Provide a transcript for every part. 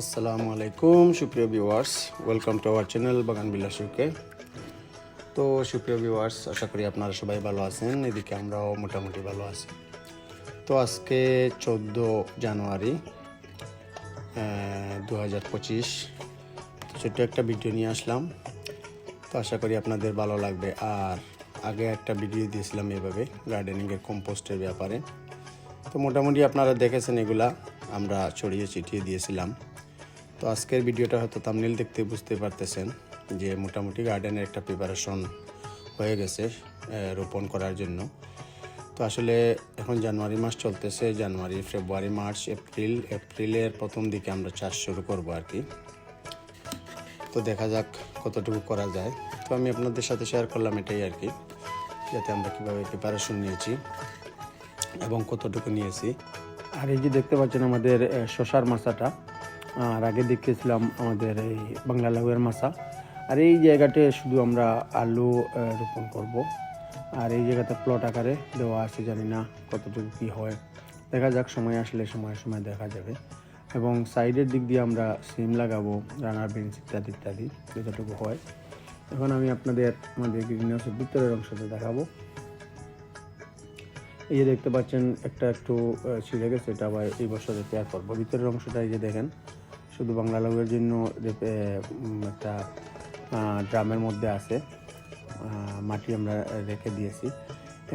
আসসালামু আলাইকুম, সুপ্রিয় viewers welcome to our channel বাগান বিলাসুকে তো, সুপ্রিয় ভিওয়ার্স আশা করি আপনারা সবাই ভালো আছেন, এদিকে আমরাও মোটামুটি ভালো আছি। তো, আজকে চোদ্দ জানুয়ারি দু হাজার পঁচিশ। ছোট্ট একটা ভিডিও নিয়ে আসলাম। তো, আশা করি আপনাদের ভালো লাগবে। আর আগে একটা ভিডিও দিয়েছিলাম এভাবে গার্ডেনিংয়ের কম্পোস্টের ব্যাপারে। তো, মোটামুটি আপনারা দেখেছেন এগুলা, আমরা ছড়িয়ে ছিটিয়ে দিয়েছিলাম। তো আজকের ভিডিওটা হয়তো তামনিল দেখতে বুঝতে পারতেছেন যে মোটামুটি গার্ডেনের একটা প্রিপারেশন হয়ে গেছে রোপণ করার জন্য। তো আসলে এখন জানুয়ারি মাস চলতেছে, জানুয়ারি, ফেব্রুয়ারি, মার্চ, এপ্রিল, এপ্রিলের প্রথম দিকে আমরা চাষ শুরু করব আর কি। তো দেখা যাক কতটুকু করা যায়। তো আমি আপনাদের সাথে শেয়ার করলাম এটাই আর কি, যাতে আমরা কীভাবে প্রিপারেশন নিয়েছি এবং কতটুকু নিয়েছি। আর এই যে দেখতে পাচ্ছেন আমাদের শশার মাছাটা আর আগে দেখেছিলাম আমাদের এই বাংলা লাউয়ের মাছা। আর এই জায়গাতে শুধু আমরা আলু রোপণ করব। আর এই জায়গাতে প্লট আকারে দেওয়া আছে, জানি না কতটুকু কী হয়। দেখা যাক, সময় আসলে সময় সময় দেখা যাবে। এবং সাইডের দিক দিয়ে আমরা সিম লাগাবো, রানার বিনস ইত্যাদি ইত্যাদি, যতটুকু হয়। এখন আমি আপনাদের, আমাদের গ্রিন হাউসের ভিতরের অংশটা দেখাবো। এই যে দেখতে পাচ্ছেন, একটা একটু ছিঁড়ে গেছে, এটা আবার এই বছর রিপেয়ার করব। ভিতরের অংশটা এই যে দেখেন, শুধু বাংলা লাউয়ের জন্য একটা ড্রামের মধ্যে আছে মাটি আমরা রেখে দিয়েছি,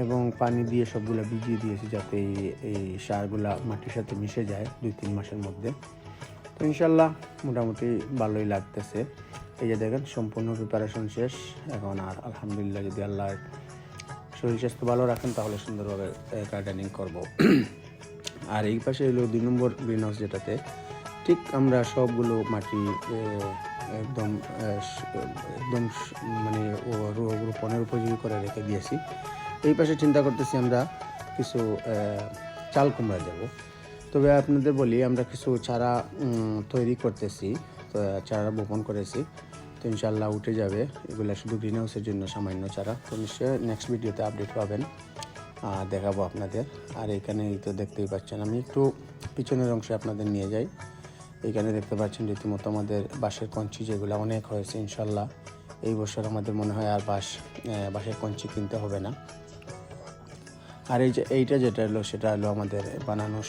এবং পানি দিয়ে সবগুলা ভিজিয়ে দিয়েছি যাতে এই এই সারগুলা মাটির সাথে মিশে যায় দুই তিন মাসের মধ্যে। তো ইনশাল্লাহ মোটামুটি ভালোই লাগতেছে। এই যে দেখেন, সম্পূর্ণ প্রিপারেশন শেষ। এখন আর আলহামদুলিল্লাহ যদি আল্লাহ শরীর স্বাস্থ্য ভালো রাখেন, তাহলে সুন্দরভাবে গার্ডেনিং করব। আর এই পাশে হলো দুই নম্বর গ্রিন হাউস যেটাতে, ঠিক আমরা সবগুলো মাটি একদম একদম মানে রোপণের উপযোগী করে রেখে দিয়েছি। এই পাশে চিন্তা করতেছি আমরা কিছু চাল কুমড়া দেব। তবে আপনাদের বলি, আমরা কিছু চারা তৈরি করতেছি চারা বপন করেছি। তো ইনশাল্লাহ উঠে যাবে। এগুলো শুধু গ্রিন হাউসের জন্য সামান্য চারা। তো নিশ্চয়ই নেক্সট ভিডিওতে আপডেট পাবেন। দেখাবো আপনাদের। আর এখানে তো দেখতেই পাচ্ছেন, আমি একটু পিছনের অংশে আপনাদের নিয়ে যাই। এইখানে দেখতে পাচ্ছেন রীতিমতো আমাদের বাঁশের কঞ্চি যেগুলো অনেক হয়েছে ইনশাল্লাহ এই বছর আমাদের মনে হয় আর বাঁশ বাঁশের কঞ্চি কিনতে হবে না। আর এই যে, এইটা যেটা হলো, সেটা হলো আমাদের বানানো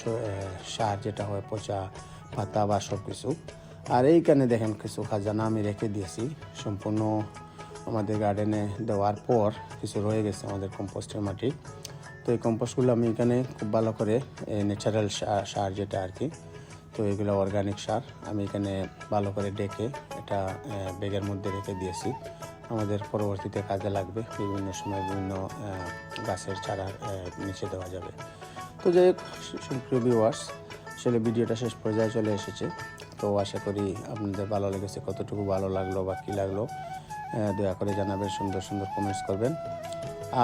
সার যেটা হয়, পচা পাতা বা সব কিছু আর এইখানে দেখেন কিছু খাজানা আমি রেখে দিয়েছি। সম্পূর্ণ আমাদের গার্ডেনে দেওয়ার পর কিছু রয়ে গেছে আমাদের কম্পোস্টের মাটি। তো এই কম্পোস্টগুলো আমি এখানে খুব ভালো করে ন্যাচারাল সার যেটা আর কি, তো এগুলো অর্গানিক সার আমি এখানে ভালো করে ডেকে এটা ব্যাগের মধ্যে রেখে দিয়েছি। আমাদের পরবর্তীতে কাজে লাগবে, বিভিন্ন সময় বিভিন্ন গাছের চারা নিচে দেওয়া যাবে। তো যাই হোক সুপ্রিয় ভিউয়ার্স আসলে ভিডিওটা শেষ পর্যায়ে চলে এসেছে। তো আশা করি আপনাদের ভালো লেগেছে, কতটুকু ভালো লাগল বা কী লাগল দয়া করে জানাবেন, সুন্দর সুন্দর কমেন্টস করবেন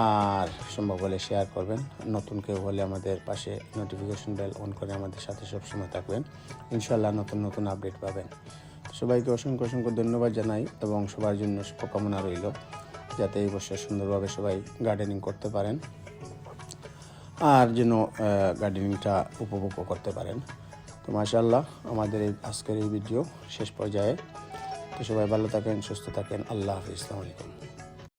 আর সম্ভব হলে শেয়ার করবেন। নতুন কেউ হলে আমাদের পাশে নোটিফিকেশন বেল অন করে আমাদের সাথে সবসময় থাকবেন। ইনশাল্লাহ নতুন নতুন আপডেট পাবেন। সবাইকে অসংখ্য অসংখ্য ধন্যবাদ জানাই এবং সবার জন্য শুভকামনা রইল, যাতে এই বছর সুন্দরভাবে সবাই গার্ডেনিং করতে পারেন আর যেন গার্ডেনিংটা উপভোগ করতে পারেন। তো মাশাল্লাহ আমাদের এই আজকের এই ভিডিও শেষ পর্যায়ে। তো সবাই ভালো থাকেন, সুস্থ থাকেন। আল্লাহ হাফিজ। আলাইকুম।